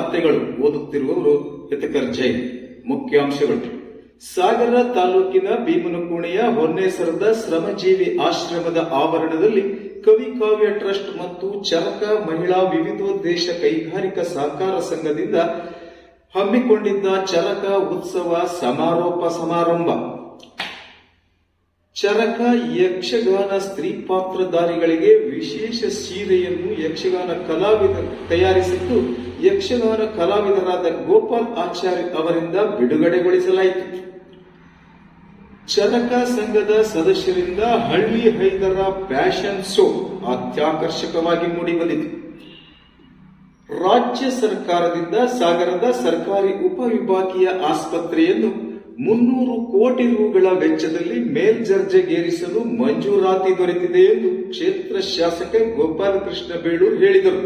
ವಾರ್ತೆಗಳು ಓದುತ್ತಿರುವವರು ಹಿತಕರ್ ಮುಖ್ಯಾಂಶಗಳು ಸಾಗರ ತಾಲೂಕಿನ ಭೀಮನಕೋಣೆಯ ಹೊನ್ನೇಸರದ ಶ್ರಮಜೀವಿ ಆಶ್ರಮದ ಆವರಣದಲ್ಲಿ ಕವಿ ಕಾವ್ಯ ಟ್ರಸ್ಟ್ ಮತ್ತು ಚರಕ ಮಹಿಳಾ ವಿವಿಧೋದ್ದೇಶ ಕೈಗಾರಿಕಾ ಸಹಕಾರ ಸಂಘದಿಂದ ಹಮ್ಮಿಕೊಂಡಿದ್ದ ಚರಕ ಉತ್ಸವ ಸಮಾರೋಪ ಸಮಾರಂಭ. ಚರಕ ಯಕ್ಷಗಾನ ಸ್ತ್ರೀ ಪಾತ್ರಧಾರಿಗಳಿಗೆ ವಿಶೇಷ ಸೀರೆಯನ್ನು ಯಕ್ಷಗಾನ ಕಲಾವಿದರು ತಯಾರಿಸಿದ್ದು ಯಕ್ಷಗಾನ ಕಲಾವಿದರಾದ ಗೋಪಾಲ್ ಆಚಾರ್ಯ ಅವರಿಂದ ಬಿಡುಗಡೆಗೊಳಿಸಲಾಯಿತು. ಚನಕ ಸಂಘದ ಸದಸ್ಯರಿಂದ ಹಳ್ಳಿ ಹೈದರ ಫ್ಯಾಷನ್ ಶೋ ಅತ್ಯಾಕರ್ಷಕವಾಗಿ ಮೂಡಿಬಂದಿತು. ರಾಜ್ಯ ಸರ್ಕಾರದಿಂದ ಸಾಗರದ ಸರ್ಕಾರಿ ಉಪವಿಭಾಗೀಯ ಆಸ್ಪತ್ರೆಯನ್ನು ಮುನ್ನೂರು ಕೋಟಿ ರುಗಳ ವೆಚ್ಚದಲ್ಲಿ ಮೇಲ್ದರ್ಜೆಗೇರಿಸಲು ಮಂಜೂರಾತಿ ದೊರೆತಿದೆ ಎಂದು ಕ್ಷೇತ್ರ ಶಾಸಕ ಗೋಪಾಲಕೃಷ್ಣ ಬೇಳೂರ್ ಹೇಳಿದರು.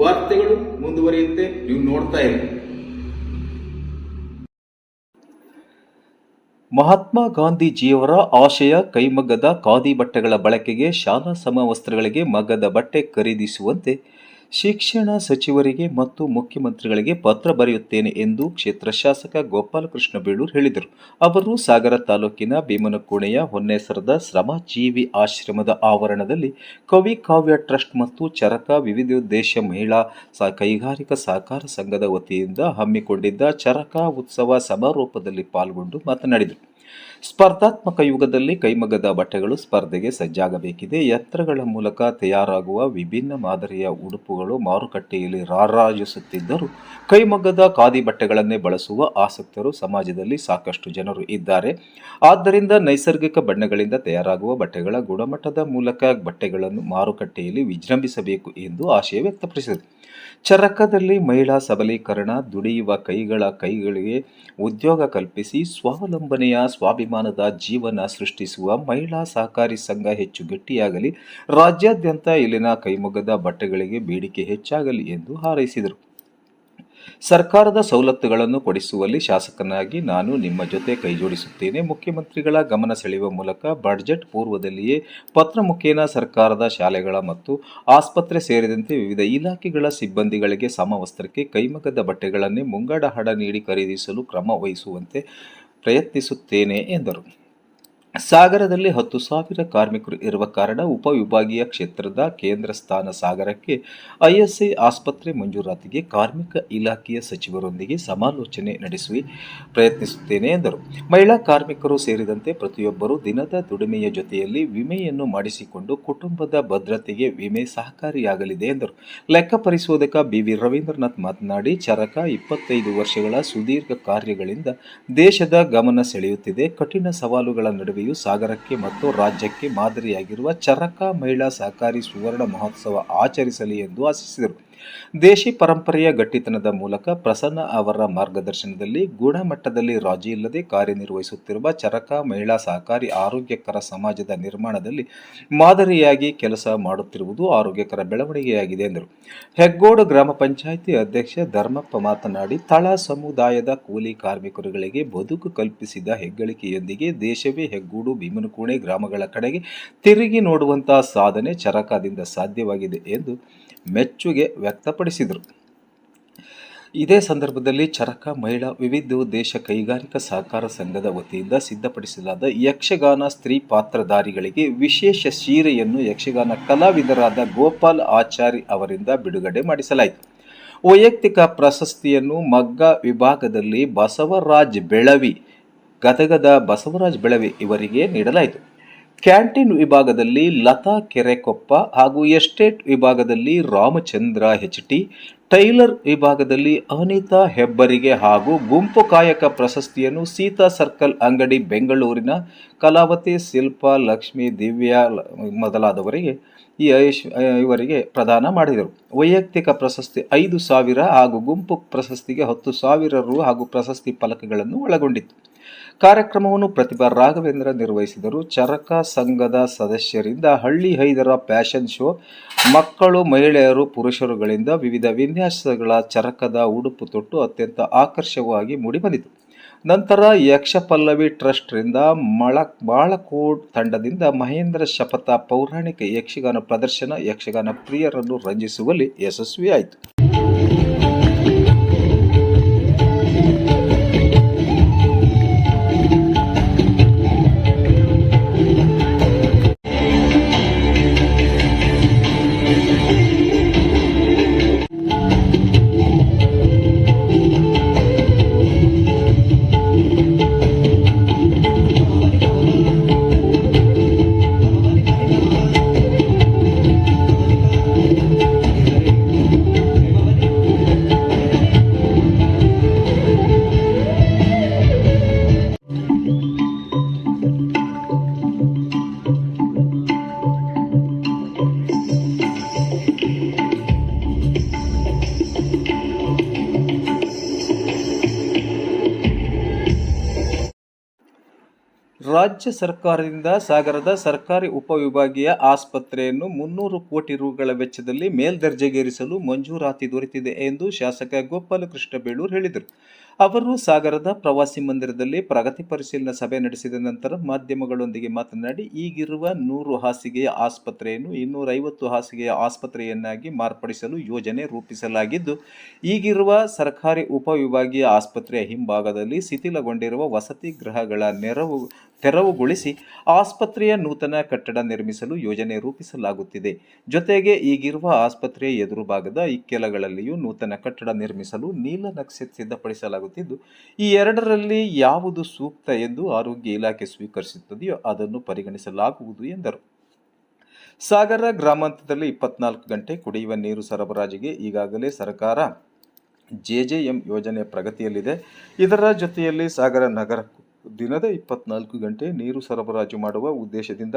ವಾರ್ತೆಗಳು ಮುಂದುವರಿಯುತ್ತೆ, ನೀವು ನೋಡ್ತಾ ಇರಿ. ಮಹಾತ್ಮ ಗಾಂಧೀಜಿಯವರ ಆಶಯ ಕೈಮಗ್ಗದ ಖಾದಿ ಬಟ್ಟೆಗಳ ಬಳಕೆಗೆ ಶಾಲಾ ಸಮವಸ್ತ್ರಗಳಿಗೆ ಮಗ್ಗದ ಬಟ್ಟೆ ಖರೀದಿಸುವಂತೆ ಶಿಕ್ಷಣ ಸಚಿವರಿಗೆ ಮತ್ತು ಮುಖ್ಯಮಂತ್ರಿಗಳಿಗೆ ಪತ್ರ ಬರೆಯುತ್ತೇನೆ ಎಂದು ಕ್ಷೇತ್ರ ಶಾಸಕ ಗೋಪಾಲಕೃಷ್ಣ ಬೇಳೂರು ಹೇಳಿದರು. ಅವರು ಸಾಗರ ತಾಲೂಕಿನ ಭೀಮನಕೋಣೆಯ ಹೊನ್ನೇಸರದ ಶ್ರಮಜೀವಿ ಆಶ್ರಮದ ಆವರಣದಲ್ಲಿ ಕವಿ ಕಾವ್ಯ ಟ್ರಸ್ಟ್ ಮತ್ತು ಚರಕ ವಿವಿಧೋದ್ದೇಶ ಮಹಿಳಾ ಕೈಗಾರಿಕಾ ಸಹಕಾರ ಸಂಘದ ವತಿಯಿಂದ ಹಮ್ಮಿಕೊಂಡಿದ್ದ ಚರಕ ಉತ್ಸವ ಸಮಾರೋಪದಲ್ಲಿ ಪಾಲ್ಗೊಂಡು ಮಾತನಾಡಿದರು. ಸ್ಪರ್ಧಾತ್ಮಕ ಯುಗದಲ್ಲಿ ಕೈಮಗ್ಗದ ಬಟ್ಟೆಗಳು ಸ್ಪರ್ಧೆಗೆ ಸಜ್ಜಾಗಬೇಕಿದೆ. ಯತ್ರಗಳ ಮೂಲಕ ತಯಾರಾಗುವ ವಿಭಿನ್ನ ಮಾದರಿಯ ಉಡುಪುಗಳು ಮಾರುಕಟ್ಟೆಯಲ್ಲಿ ರಾರಾಜಿಸುತ್ತಿದ್ದರೂ ಕೈಮಗ್ಗದ ಖಾದಿ ಬಟ್ಟೆಗಳನ್ನೇ ಬಳಸುವ ಆಸಕ್ತರು ಸಮಾಜದಲ್ಲಿ ಸಾಕಷ್ಟು ಜನರು ಇದ್ದಾರೆ. ಆದ್ದರಿಂದ ನೈಸರ್ಗಿಕ ಬಣ್ಣಗಳಿಂದ ತಯಾರಾಗುವ ಬಟ್ಟೆಗಳ ಗುಣಮಟ್ಟದ ಮೂಲಕ ಬಟ್ಟೆಗಳನ್ನು ಮಾರುಕಟ್ಟೆಯಲ್ಲಿ ವಿಜೃಂಭಿಸಬೇಕು ಎಂದು ಆಶಯ ವ್ಯಕ್ತಪಡಿಸಿದರು ಚರಕದಲ್ಲಿ ಮಹಿಳಾ ಸಬಲೀಕರಣ, ದುಡಿಯುವ ಕೈಗಳ ಕೈಗಳಿಗೆ ಉದ್ಯೋಗ ಕಲ್ಪಿಸಿ, ಸ್ವಾವಲಂಬನೆಯ ಸ್ವಾಭಿಮಾನದ ಜೀವನ ಸೃಷ್ಟಿಸುವ ಮಹಿಳಾ ಸಹಕಾರಿ ಸಂಘ ಹೆಚ್ಚು ಗಟ್ಟಿಯಾಗಲಿ, ರಾಜ್ಯಾದ್ಯಂತ ಇಲ್ಲಿನ ಕೈಮಗ್ಗದ ಬಟ್ಟೆಗಳಿಗೆ ಬೇಡಿಕೆ ಹೆಚ್ಚಾಗಲಿ ಎಂದು ಹಾರೈಸಿದರು. ಸರ್ಕಾರದ ಸವಲತ್ತುಗಳನ್ನು ಕೊಡಿಸುವಲ್ಲಿ ಶಾಸಕನಾಗಿ ನಾನು ನಿಮ್ಮ ಜೊತೆ ಕೈಜೋಡಿಸುತ್ತೇನೆ. ಮುಖ್ಯಮಂತ್ರಿಗಳ ಗಮನ ಸೆಳೆಯುವ ಮೂಲಕ ಬಡ್ಜೆಟ್ ಪೂರ್ವದಲ್ಲಿಯೇ ಪತ್ರ ಮುಖೇನ ಸರ್ಕಾರದ ಶಾಲೆಗಳ ಮತ್ತು ಆಸ್ಪತ್ರೆ ಸೇರಿದಂತೆ ವಿವಿಧ ಇಲಾಖೆಗಳ ಸಿಬ್ಬಂದಿಗಳಿಗೆ ಸಮವಸ್ತ್ರಕ್ಕೆ ಕೈಮಗ್ಗದ ಬಟ್ಟೆಗಳನ್ನೇ ಮುಂಗಡ ಹಣ ನೀಡಿ ಖರೀದಿಸಲು ಕ್ರಮ ವಹಿಸುವಂತೆ ಪ್ರಯತ್ನಿಸುತ್ತೇನೆ ಎಂದರು. ಸಾಗರದಲ್ಲಿ ಹತ್ತು ಸಾವಿರ ಕಾರ್ಮಿಕರು ಇರುವ ಕಾರಣ ಉಪವಿಭಾಗೀಯ ಕ್ಷೇತ್ರದ ಕೇಂದ್ರ ಸ್ಥಾನ ಸಾಗರಕ್ಕೆ ಐಎಸ್ಐ ಆಸ್ಪತ್ರೆ ಮಂಜೂರಾತಿಗೆ ಕಾರ್ಮಿಕ ಇಲಾಖೆಯ ಸಚಿವರೊಂದಿಗೆ ಸಮಾಲೋಚನೆ ನಡೆಸಿ ಪ್ರಯತ್ನಿಸುತ್ತೇನೆ ಎಂದರು. ಮಹಿಳಾ ಕಾರ್ಮಿಕರು ಸೇರಿದಂತೆ ಪ್ರತಿಯೊಬ್ಬರು ದಿನದ ದುಡಿಮೆಯ ಜೊತೆಯಲ್ಲಿ ವಿಮೆಯನ್ನು ಮಾಡಿಸಿಕೊಂಡು ಕುಟುಂಬದ ಭದ್ರತೆಗೆ ವಿಮೆ ಸಹಕಾರಿಯಾಗಲಿದೆ ಎಂದರು. ಲೆಕ್ಕ ಪರಿಶೋಧಕ ಬಿವಿ ರವೀಂದ್ರನಾಥ್ ಮಾತನಾಡಿ, ಚರಕ ಇಪ್ಪತ್ತೈದು ವರ್ಷಗಳ ಸುದೀರ್ಘ ಕಾರ್ಯಗಳಿಂದ ದೇಶದ ಗಮನ ಸೆಳೆಯುತ್ತಿದೆ. ಕಠಿಣ ಸವಾಲುಗಳ ನಡುವೆಯೂ ಸಾಗರಕ್ಕೆ ಮತ್ತು ರಾಜ್ಯಕ್ಕೆ ಮಾದರಿಯಾಗಿರುವ ಚರಕ ಮಹಿಳಾ ಸಹಕಾರಿ ಸುವರ್ಣ ಮಹೋತ್ಸವ ಆಚರಿಸಲಿ ಎಂದು ಆಶಿಸಿದರು. ದೇಶಿ ಪರಂಪರೆಯ ಗಟ್ಟಿತನದ ಮೂಲಕ ಪ್ರಸನ್ನ ಅವರ ಮಾರ್ಗದರ್ಶನದಲ್ಲಿ ಗುಣಮಟ್ಟದಲ್ಲಿ ರಾಜಿ ಇಲ್ಲದೆ ಕಾರ್ಯನಿರ್ವಹಿಸುತ್ತಿರುವ ಚರಕ, ಮಹಿಳಾ ಸಹಕಾರಿ, ಆರೋಗ್ಯಕರ ಸಮಾಜದ ನಿರ್ಮಾಣದಲ್ಲಿ ಮಾದರಿಯಾಗಿ ಕೆಲಸ ಮಾಡುತ್ತಿರುವುದು ಆರೋಗ್ಯಕರ ಬೆಳವಣಿಗೆಯಾಗಿದೆ ಎಂದರು. ಹೆಗ್ಗೋಡು ಗ್ರಾಮ ಪಂಚಾಯಿತಿ ಅಧ್ಯಕ್ಷ ಧರ್ಮಪ್ಪ ಮಾತನಾಡಿ, ತಳ ಸಮುದಾಯದ ಕೂಲಿ ಕಾರ್ಮಿಕರುಗಳಿಗೆ ಬದುಕು ಕಲ್ಪಿಸಿದ ಹೆಗ್ಗಳಿಕೆಯೊಂದಿಗೆ ದೇಶವೇ ಹೆಗ್ಗೂಡು, ಭೀಮನಕೋಣೆ ಗ್ರಾಮಗಳ ಕಡೆಗೆ ತಿರುಗಿ ನೋಡುವಂತಹ ಸಾಧನೆ ಚರಕದಿಂದ ಸಾಧ್ಯವಾಗಿದೆ ಎಂದು ಮೆಚ್ಚುಗೆ ವ್ಯಕ್ತಪಡಿಸಿದರು. ಇದೇ ಸಂದರ್ಭದಲ್ಲಿ ಚರಕ ಮಹಿಳಾ ವಿವಿಧ ದೇಶ ಕೈಗಾರಿಕಾ ಸಹಕಾರ ಸಂಘದ ವತಿಯಿಂದ ಸಿದ್ಧಪಡಿಸಲಾದ ಯಕ್ಷಗಾನ ಸ್ತ್ರೀ ಪಾತ್ರಧಾರಿಗಳಿಗೆ ವಿಶೇಷ ಸೀರೆಯನ್ನು ಯಕ್ಷಗಾನ ಕಲಾವಿದರಾದ ಗೋಪಾಲ್ ಆಚಾರಿ ಅವರಿಂದ ಬಿಡುಗಡೆ ಮಾಡಿಸಲಾಯಿತು. ವೈಯಕ್ತಿಕ ಪ್ರಶಸ್ತಿಯನ್ನು ಮಗ್ಗ ವಿಭಾಗದಲ್ಲಿ ಬಸವರಾಜ್ ಬೆಳವಿ, ಗದಗದ ಬಸವರಾಜ್ ಬೆಳವಿ ಇವರಿಗೆ ನೀಡಲಾಯಿತು. ಕ್ಯಾಂಟೀನ್ ವಿಭಾಗದಲ್ಲಿ ಲತಾ ಕೆರೆಕೊಪ್ಪ ಹಾಗೂ ಎಸ್ಟೇಟ್ ವಿಭಾಗದಲ್ಲಿ ರಾಮಚಂದ್ರ ಹೆಚ್ ಟಿ ಟೈಲರ್ ವಿಭಾಗದಲ್ಲಿ ಅನಿತಾ ಹೆಬ್ಬರಿಗೆ ಹಾಗೂ ಗುಂಪು ಕಾಯಕ ಪ್ರಶಸ್ತಿಯನ್ನು ಸೀತಾ ಸರ್ಕಲ್ ಅಂಗಡಿ ಬೆಂಗಳೂರಿನ ಕಲಾವತಿ ಶಿಲ್ಪ ಲಕ್ಷ್ಮಿ ದಿವ್ಯಾ ಮೊದಲಾದವರಿಗೆ ಈ ಇವರಿಗೆ ಪ್ರದಾನ ಮಾಡಿದರು. ವೈಯಕ್ತಿಕ ಪ್ರಶಸ್ತಿ ಐದು ಸಾವಿರ ಹಾಗೂ ಗುಂಪು ಪ್ರಶಸ್ತಿಗೆ ಹತ್ತು ಸಾವಿರ ರು ಹಾಗೂ ಪ್ರಶಸ್ತಿ ಫಲಕಗಳನ್ನು ಒಳಗೊಂಡಿತ್ತು. ಕಾರ್ಯಕ್ರಮವನ್ನು ಪ್ರತಿಭಾ ರಾಘವೇಂದ್ರ ನಿರ್ವಹಿಸಿದರು. ಚರಕ ಸಂಘದ ಸದಸ್ಯರಿಂದ ಹಳ್ಳಿ ಹೈದರ ಫ್ಯಾಷನ್ ಶೋ, ಮಕ್ಕಳು, ಮಹಿಳೆಯರು, ಪುರುಷರುಗಳಿಂದ ವಿವಿಧ ವಿನ್ಯಾಸಗಳ ಚರಕದ ಉಡುಪು ತೊಟ್ಟು ಅತ್ಯಂತ ಆಕರ್ಷಕವಾಗಿ ಮೂಡಿಬಂದಿತು. ನಂತರ ಯಕ್ಷಪಲ್ಲವಿ ಟ್ರಸ್ಟ್ರಿಂದ ಮಳ, ಬಾಳಕೋಡ್ ತಂಡದಿಂದ ಮಹೇಂದ್ರ ಶಪಥ ಪೌರಾಣಿಕ ಯಕ್ಷಗಾನ ಪ್ರದರ್ಶನ, ಯಕ್ಷಗಾನ ಪ್ರಿಯರನ್ನು ರಂಜಿಸುವಲ್ಲಿ ಯಶಸ್ವಿಯಾಯಿತು. ರಾಜ್ಯ ಸರ್ಕಾರದಿಂದ ಸಾಗರದ ಸರ್ಕಾರಿ ಉಪವಿಭಾಗೀಯ ಆಸ್ಪತ್ರೆಯನ್ನು ಮುನ್ನೂರು ಕೋಟಿ ರುಗಳ ವೆಚ್ಚದಲ್ಲಿ ಮೇಲ್ದರ್ಜೆಗೇರಿಸಲು ಮಂಜೂರಾತಿ ದೊರೆತಿದೆ ಎಂದು ಶಾಸಕ ಗೋಪಾಲಕೃಷ್ಣ ಬೇಳೂರು ಹೇಳಿದರು. ಅವರು ಸಾಗರದ ಪ್ರವಾಸಿ ಮಂದಿರದಲ್ಲಿ ಪ್ರಗತಿ ಪರಿಶೀಲನಾ ಸಭೆ ನಡೆಸಿದ ನಂತರ ಮಾಧ್ಯಮಗಳೊಂದಿಗೆ ಮಾತನಾಡಿ, ಈಗಿರುವ ನೂರು ಹಾಸಿಗೆಯ ಆಸ್ಪತ್ರೆಯನ್ನು ಇನ್ನೂರೈವತ್ತು ಹಾಸಿಗೆಯ ಆಸ್ಪತ್ರೆಯನ್ನಾಗಿ ಮಾರ್ಪಡಿಸಲು ಯೋಜನೆ ರೂಪಿಸಲಾಗಿದ್ದು, ಈಗಿರುವ ಸರ್ಕಾರಿ ಉಪವಿಭಾಗೀಯ ಆಸ್ಪತ್ರೆಯ ಹಿಂಭಾಗದಲ್ಲಿ ಶಿಥಿಲಗೊಂಡಿರುವ ವಸತಿ ಗೃಹಗಳ ನೆರವು, ತೆರವುಗೊಳಿಸಿ ಆಸ್ಪತ್ರೆಯ ನೂತನ ಕಟ್ಟಡ ನಿರ್ಮಿಸಲು ಯೋಜನೆ ರೂಪಿಸಲಾಗುತ್ತಿದೆ. ಜೊತೆಗೆ ಈಗಿರುವ ಆಸ್ಪತ್ರೆಯ ಎದುರು ಭಾಗದ ಇಕ್ಕೆಲಗಳಲ್ಲಿಯೂ ನೂತನ ಕಟ್ಟಡ ನಿರ್ಮಿಸಲು ನೀಲನಕ್ಷೆ ಸಿದ್ಧಪಡಿಸಲಾಗುತ್ತಿದ್ದು ಈ ಎರಡರಲ್ಲಿ ಯಾವುದು ಸೂಕ್ತ ಎಂದು ಆರೋಗ್ಯ ಇಲಾಖೆ ಸ್ವೀಕರಿಸುತ್ತದೆಯೋ ಅದನ್ನು ಪರಿಗಣಿಸಲಾಗುವುದು ಎಂದರು. ಸಾಗರ ಗ್ರಾಮಾಂತರದಲ್ಲಿ ಇಪ್ಪತ್ನಾಲ್ಕು ಗಂಟೆ ಕುಡಿಯುವ ನೀರು ಸರಬರಾಜಿಗೆ ಈಗಾಗಲೇ ಸರ್ಕಾರ ಜೆಜೆಎಂ ಯೋಜನೆ ಪ್ರಗತಿಯಲ್ಲಿದೆ. ಇದರ ಜೊತೆಯಲ್ಲಿ ಸಾಗರ ನಗರ ದಿನದ ಇಪ್ಪತ್ನಾಲ್ಕು ಗಂಟೆ ನೀರು ಸರಬರಾಜು ಮಾಡುವ ಉದ್ದೇಶದಿಂದ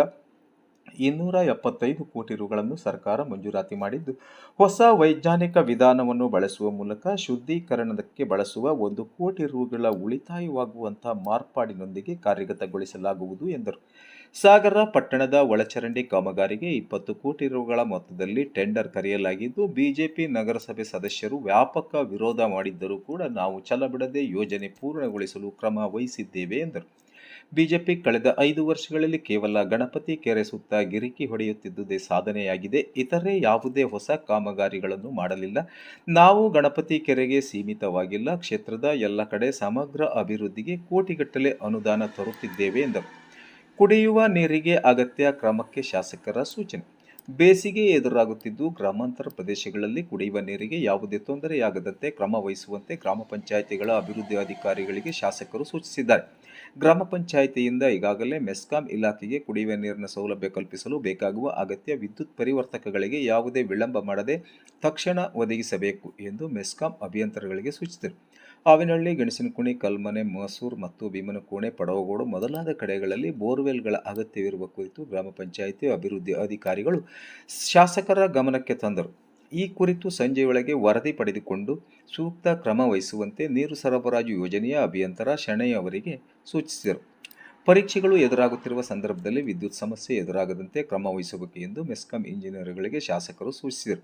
ಇನ್ನೂರ ಎಪ್ಪತ್ತೈದು ಕೋಟಿ ರುಗಳನ್ನು ಸರ್ಕಾರ ಮಂಜೂರಾತಿ ಮಾಡಿದ್ದು. ಹೊಸ ವೈಜ್ಞಾನಿಕ ವಿಧಾನವನ್ನು ಬಳಸುವ ಮೂಲಕ ಶುದ್ಧೀಕರಣಕ್ಕೆ ಬಳಸುವ ಒಂದು ಕೋಟಿ ರುಗಳ ಉಳಿತಾಯವಾಗುವಂಥ ಮಾರ್ಪಾಡಿನೊಂದಿಗೆ ಕಾರ್ಯಗತಗೊಳಿಸಲಾಗುವುದು ಎಂದರು. ಸಾಗರ ಪಟ್ಟಣದ ಒಳಚರಂಡಿ ಕಾಮಗಾರಿಗೆ ಇಪ್ಪತ್ತು ಕೋಟಿ ರುಗಳ ಮೊತ್ತದಲ್ಲಿ ಟೆಂಡರ್ ಕರೆಯಲಾಗಿದ್ದು, ಬಿಜೆಪಿ ನಗರಸಭೆ ಸದಸ್ಯರು ವ್ಯಾಪಕ ವಿರೋಧ ಮಾಡಿದ್ದರೂ ಕೂಡ ನಾವು ಛಲಬಿಡದೆ ಯೋಜನೆ ಪೂರ್ಣಗೊಳಿಸಲು ಕ್ರಮ ವಹಿಸಿದ್ದೇವೆ ಎಂದರು. ಬಿಜೆಪಿ ಕಳೆದ ಐದು ವರ್ಷಗಳಲ್ಲಿ ಕೇವಲ ಗಣಪತಿ ಕೆರೆ ಸುತ್ತ ಗಿರಿಕಿ ಹೊಡೆಯುತ್ತಿದ್ದುದೇ ಸಾಧನೆಯಾಗಿದೆ. ಇತರೆ ಯಾವುದೇ ಹೊಸ ಕಾಮಗಾರಿಗಳನ್ನು ಮಾಡಲಿಲ್ಲ. ನಾವು ಗಣಪತಿ ಕೆರೆಗೆ ಸೀಮಿತವಾಗಿಲ್ಲ. ಕ್ಷೇತ್ರದ ಎಲ್ಲ ಕಡೆ ಸಮಗ್ರ ಅಭಿವೃದ್ಧಿಗೆ ಕೋಟಿಗಟ್ಟಲೆ ಅನುದಾನ ತರುತ್ತಿದ್ದೇವೆ ಎಂದರು. ಕುಡಿಯುವ ನೀರಿಗೆ ಅಗತ್ಯ ಕ್ರಮಕ್ಕೆ ಶಾಸಕರ ಸೂಚನೆ. ಬೇಸಿಗೆ ಎದುರಾಗುತ್ತಿದ್ದು ಗ್ರಾಮಾಂತರ ಪ್ರದೇಶಗಳಲ್ಲಿ ಕುಡಿಯುವ ನೀರಿಗೆ ಯಾವುದೇ ತೊಂದರೆಯಾಗದಂತೆ ಕ್ರಮ ವಹಿಸುವಂತೆ ಗ್ರಾಮ ಪಂಚಾಯಿತಿಗಳ ಅಭಿವೃದ್ಧಿ ಅಧಿಕಾರಿಗಳಿಗೆ ಶಾಸಕರು ಸೂಚಿಸಿದ್ದಾರೆ. ಗ್ರಾಮ ಪಂಚಾಯಿತಿಯಿಂದ ಈಗಾಗಲೇ ಮೆಸ್ಕಾಂ ಇಲಾಖೆಗೆ ಕುಡಿಯುವ ನೀರಿನ ಸೌಲಭ್ಯ ಕಲ್ಪಿಸಲು ಬೇಕಾಗುವ ಅಗತ್ಯ ವಿದ್ಯುತ್ ಪರಿವರ್ತಕಗಳಿಗೆ ಯಾವುದೇ ವಿಳಂಬ ಮಾಡದೆ ತಕ್ಷಣ ಒದಗಿಸಬೇಕು ಎಂದು ಮೆಸ್ಕಾಂ ಅಭಿಯಂತರಗಳಿಗೆ ಸೂಚಿಸಿದರು. ಆವಿನಹಳ್ಳಿ ಗಣಸಿನಕುಣಿ, ಕಲ್ಮನೆ, ಮಸೂರ್ ಮತ್ತು ಭೀಮನಕೋಣೆ, ಪಡವಗೋಡು ಮೊದಲಾದ ಕಡೆಗಳಲ್ಲಿ ಬೋರ್ವೆಲ್ಗಳ ಅಗತ್ಯವಿರುವ ಕುರಿತು ಗ್ರಾಮ ಪಂಚಾಯಿತಿ ಅಭಿವೃದ್ಧಿ ಅಧಿಕಾರಿಗಳು ಶಾಸಕರ ಗಮನಕ್ಕೆ ತಂದರು. ಈ ಕುರಿತು ಸಂಜೆಯೊಳಗೆ ವರದಿ ಪಡೆದುಕೊಂಡು ಸೂಕ್ತ ಕ್ರಮ ವಹಿಸುವಂತೆ ನೀರು ಸರಬರಾಜು ಯೋಜನೆಯ ಅಭಿಯಂತರ ಶೆಣೈ ಅವರಿಗೆ ಸೂಚಿಸಿದರು. ಪರೀಕ್ಷೆಗಳು ಎದುರಾಗುತ್ತಿರುವ ಸಂದರ್ಭದಲ್ಲಿ ವಿದ್ಯುತ್ ಸಮಸ್ಯೆ ಎದುರಾಗದಂತೆ ಕ್ರಮ ವಹಿಸಬೇಕು ಎಂದು ಮೆಸ್ಕಾಂ ಇಂಜಿನಿಯರ್ಗಳಿಗೆ ಶಾಸಕರು ಸೂಚಿಸಿದರು.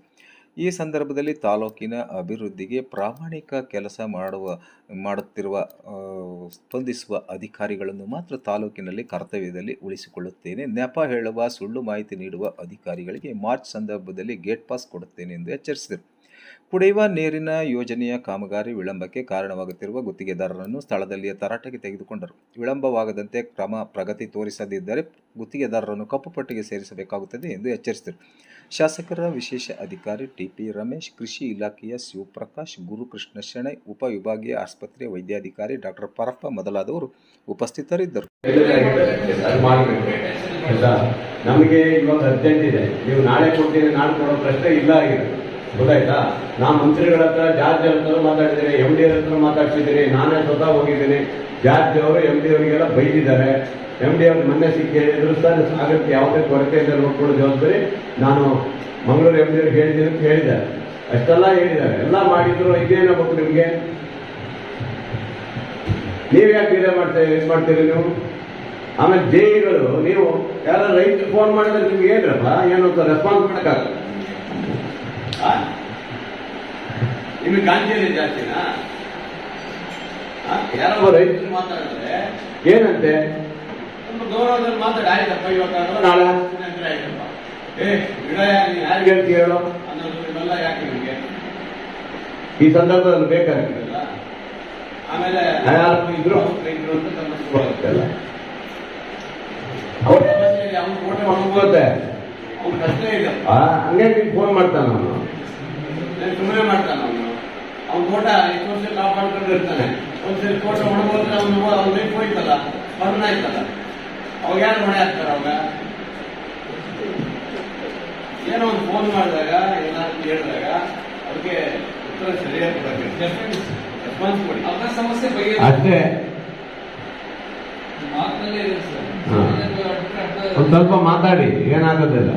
ಈ ಸಂದರ್ಭದಲ್ಲಿ ತಾಲೂಕಿನ ಅಭಿವೃದ್ಧಿಗೆ ಪ್ರಾಮಾಣಿಕ ಕೆಲಸ ಮಾಡುವ, ಮಾಡುತ್ತಿರುವ ಸ್ಪಂದಿಸುವ ಅಧಿಕಾರಿಗಳನ್ನು ಮಾತ್ರ ತಾಲೂಕಿನಲ್ಲಿ ಕರ್ತವ್ಯದಲ್ಲಿ ಉಳಿಸಿಕೊಳ್ಳುತ್ತೇನೆ. ನೆಪ ಹೇಳುವ, ಸುಳ್ಳು ಮಾಹಿತಿ ನೀಡುವ ಅಧಿಕಾರಿಗಳಿಗೆ ಮಾರ್ಚ್ ಸಂದರ್ಭದಲ್ಲಿ ಗೇಟ್ ಪಾಸ್ ಕೊಡುತ್ತೇನೆ ಎಂದು ಎಚ್ಚರಿಸಿದರು. ಕುಡಿಯುವ ನೀರಿನ ಯೋಜನೆಯ ಕಾಮಗಾರಿ ವಿಳಂಬಕ್ಕೆ ಕಾರಣವಾಗುತ್ತಿರುವ ಗುತ್ತಿಗೆದಾರರನ್ನು ಸ್ಥಳದಲ್ಲಿಯೇ ತರಾಟೆಗೆ ತೆಗೆದುಕೊಂಡರು. ವಿಳಂಬವಾಗದಂತೆ ಕ್ರಮ ಪ್ರಗತಿ ತೋರಿಸದಿದ್ದರೆ ಗುತ್ತಿಗೆದಾರರನ್ನು ಕಪ್ಪು ಪಟ್ಟಿಗೆ ಸೇರಿಸಬೇಕಾಗುತ್ತದೆ ಎಂದು ಎಚ್ಚರಿಸಿದರು. ಶಾಸಕರ ವಿಶೇಷ ಅಧಿಕಾರಿ ಟಿಪಿ ರಮೇಶ್, ಕೃಷಿ ಇಲಾಖೆಯ ಶಿವಪ್ರಕಾಶ್, ಗುರುಕೃಷ್ಣ ಶೆಣೈ ಉಪವಿಭಾಗೀಯ ಆಸ್ಪತ್ರೆಯ ವೈದ್ಯಾಧಿಕಾರಿ ಡಾಕ್ಟರ್ ಪರಪ್ಪ ಮೊದಲಾದವರು ಉಪಸ್ಥಿತರಿದ್ದರು. ನಮಗೆ ಇವಾಗ ಅರ್ಜೆಂಟ್ ಇದೆ. ನೀವು ನಾಳೆ ಕೊಡ್ತೀನಿ ನಾಳೆ ಕೊಡೋ ಪ್ರಶ್ನೆ ಇಲ್ಲ ಆಗಿದೆ ಗೊತ್ತಾಯ್ತಾ? ನಾ ಮಂತ್ರಿಗಳ ಹತ್ರ, ಜಾರ್ಜ್ ಹತ್ರ ಮಾತಾಡಿದ್ದೀನಿ ಎಂ ಡಿ ಹತ್ರ ಮಾತಾಡ್ಸಿದ್ದೀನಿ, ನಾನೇ ಸ್ವತಃ ಹೋಗಿದ್ದೀನಿ. ಜಾರ್ಜ್ ಅವರು ಎಂ ಡಿ ಅವರಿಗೆಲ್ಲ ಬೈದಿದ್ದಾರೆ. ಎಂ ಡಿ ಅವ್ರು ಮೊನ್ನೆ ಸಿಕ್ಕಿ ಹೇಳಿದ್ರು, ಸರ್ ಯಾವುದೇ ಕೊರತೆ ಇಲ್ಲ ನೋಡ್ಕೊಳ್ಳೋ ಜವಾಬ್ದಾರಿ ನಾನು ಮಂಗಳೂರು ಎಂ ಡಿ ಅವ್ರಿಗೆ ಹೇಳಿದ್ದೀನಿ ಅಂತ ಹೇಳಿದ್ದಾರೆ. ಅಷ್ಟೆಲ್ಲ ಹೇಳಿದ್ದಾರೆ. ಎಲ್ಲ ಮಾಡಿದ್ರು ಇದೇನಾಗಬೇಕು ನಿಮಗೆ? ನೀವು ಯಾಕೆ ಇದೇ ಮಾಡ್ತೀರಿ ಇದು ಮಾಡ್ತೀರಿ ನೀವು? ಆಮೇಲೆ ಜೈಗಳು ನೀವು ಯಾರೋ ರೈತರು ಫೋನ್ ಮಾಡಿದ್ರೆ ನಿಮ್ಗೆ ಏನಪ್ಪ ಏನು ರೆಸ್ಪಾನ್ಸ್ ಮಾಡೋಕ್ಕಾಗಲ್ಲ. ನಿಮಗೆ ಗಾಂಧಿಯಲ್ಲಿ ಜಾಸ್ತಿನಾ ಆ? ಯಾರೋ ರೈತರು ಮಾತಾಡಿದ್ರೆ? ಏನಂತೆ? ನಮ್ಮ ಗೌರವದಲ್ಲಿ ಮಾತಾಡಿ ಆಯ್ತಪ್ಪ ಇವತ್ತು ನಾಳೆ? ಆಯ್ತಪ್ಪ. ಏ ಗಿಡ ಯಾರಿಗೆ ಹೇಳ್ತಿ ಹೇಳೋ? ಅನ್ನೋದು ಇವೆಲ್ಲ ಯಾಕೆ ನಿಮಗೆ? ಈ ಸಂದರ್ಭದಲ್ಲಿ ಬೇಕಾಗಿಲ್ಲ ಆಮೇಲೆ ಯಾರು ಇದ್ರು ಇದ್ರು? ಅಂತ ಸಮಸ್ಯೆ ಬರುತ್ತಲ್ಲ ಅವ್ರ ಸಮಸ್ಯೆ ಅವ್ನು ಕೋಟೆ ಒಣಗೋಗುತ್ತೆ ಅವ್ನ ಕಷ್ಟ ಇದೆ. ಹಂಗೆ ಫೋನ್ ಮಾಡ್ತಾನ ಅವನು. ಸುಮ್ಮನೆ ಮಾಡ್ತಾನ? ಅವನು ತೋಟ ಎಷ್ಟು ವರ್ಷ ಕಾಪಾಡ್ಕೊಂಡು ಇರ್ತಾನೆ ಒಂದ್ಸರಿ ತೋಟ ಒಣಗೋದ್ರೆ ಅವನು ಅವ್ನ ಬೇಕು ಹೋಯ್ತಲ್ಲ ಮರಣ ಆಯ್ತಲ್ಲ ಅವಾಗ ಯಾರು ಹಾಕ್ತಾರ ಅವಾಗ? ಏನೋ ಒಂದು ಫೋನ್ ಮಾಡಿದಾಗ ಏನಾದ್ರು ಹೇಳಿದಾಗ ಅದಕ್ಕೆ ಉತ್ತರ ಸರಿಯಾಗಿ ಕೊಡಬೇಕು ರೆಸ್ಪಾನ್ಸ್ ಕೊಡಿ. ಅವರ ಸಮಸ್ಯೆ ಅಷ್ಟೇ. ಮಾತಿನಲ್ಲೇ ಇದೆ ಸರ್. ಸ್ವಲ್ಪ ಮಾತಾಡಿ ಏನಾಗೋದಿಲ್ಲ.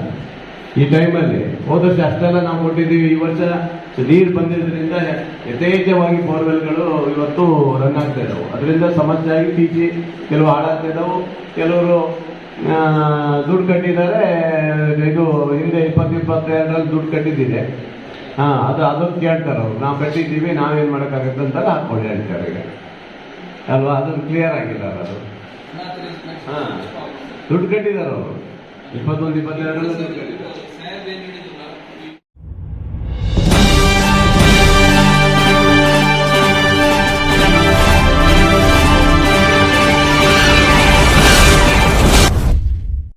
ಈ ಟೈಮಲ್ಲಿ ಹೋದ ವರ್ಷ ಅಷ್ಟೆಲ್ಲ ನಾವು ಕೊಟ್ಟಿದ್ದೀವಿ ಈ ವರ್ಷ ನೀರು ಬಂದಿದ್ದರಿಂದ ಯಥೇಚ್ಛವಾಗಿ ಬೋರ್ವೆಲ್ಗಳು ಇವತ್ತು ರನ್ ಆಗ್ತಾ ಇದ್ದಾವೆ ಅದರಿಂದ ಸಮಸ್ಯೆ ಆಗಿ ಟಿಚಿ ಕೆಲವು ಹಾಳಾಗ್ತಾ ಇದ್ದಾವೆ ಕೆಲವರು ದುಡ್ಡು ಕಟ್ಟಿದ್ದಾರೆ. ಇದು ಹಿಂದೆ ಇಪ್ಪತ್ತು ಇಪ್ಪತ್ತೆರಡರಲ್ಲಿ ದುಡ್ಡು ಕಟ್ಟಿದ್ದಿದೆ. ಹಾಂ, ಅದು ಅದನ್ನು ಕೇಳ್ತಾರೆ ಅವ್ರು. ನಾವು ಕಟ್ಟಿದ್ದೀವಿ, ನಾವೇನು ಮಾಡೋಕ್ಕಾಗತ್ತೆ ಅಂತ ಹಾಕ್ಕೊಳ್ಳಿ ಹೇಳ್ತಾರೆ ಈಗ. ಅಲ್ವಾ? ಅದನ್ನು ಕ್ಲಿಯರ್ ಆಗಿಲ್ಲ ಅದು. ಹಾಂ. ದುಡ್ಡು ಕಟ್ಟಿದ್ದಾರೆ ಅವರು. ಇಪ್ಪತ್ತೊಂದು, ಇಪ್ಪತ್ತೆರಡರಲ್ಲಿ ದುಡ್ಡು ಕಟ್ಟಿದ್ದಾರೆ. been